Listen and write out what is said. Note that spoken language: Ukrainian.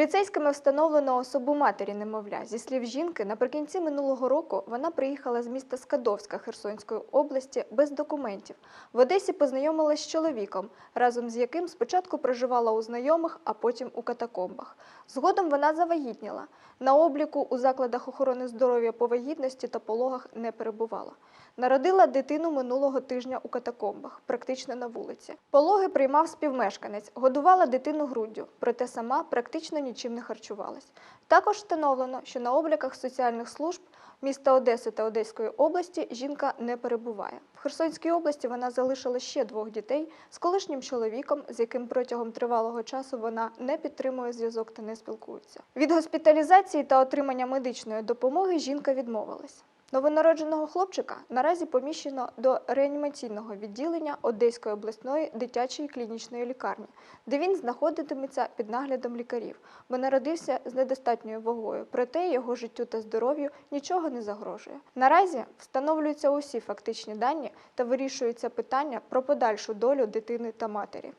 Поліцейськими встановлено особу матері немовля. Зі слів жінки, наприкінці минулого року вона приїхала з міста Скадовська Херсонської області без документів. В Одесі познайомилась з чоловіком, разом з яким спочатку проживала у знайомих, а потім у катакомбах. Згодом вона завагітніла. На обліку у закладах охорони здоров'я по вагітності та пологах не перебувала. Народила дитину минулого тижня у катакомбах, практично на вулиці. Пологи приймав співмешканець, годувала дитину груддю, проте сама практично нічим не харчувались. Також встановлено, що на обліках соціальних служб міста Одеси та Одеської області жінка не перебуває. В Херсонській області вона залишила ще двох дітей з колишнім чоловіком, з яким протягом тривалого часу вона не підтримує зв'язок та не спілкується. Від госпіталізації та отримання медичної допомоги жінка відмовилась. Новонародженого хлопчика наразі поміщено до реанімаційного відділення Одеської обласної дитячої клінічної лікарні, де він знаходитиметься під наглядом лікарів, бо народився з недостатньою вагою, проте його життю та здоров'ю нічого не загрожує. Наразі встановлюються усі фактичні дані та вирішується питання про подальшу долю дитини та матері.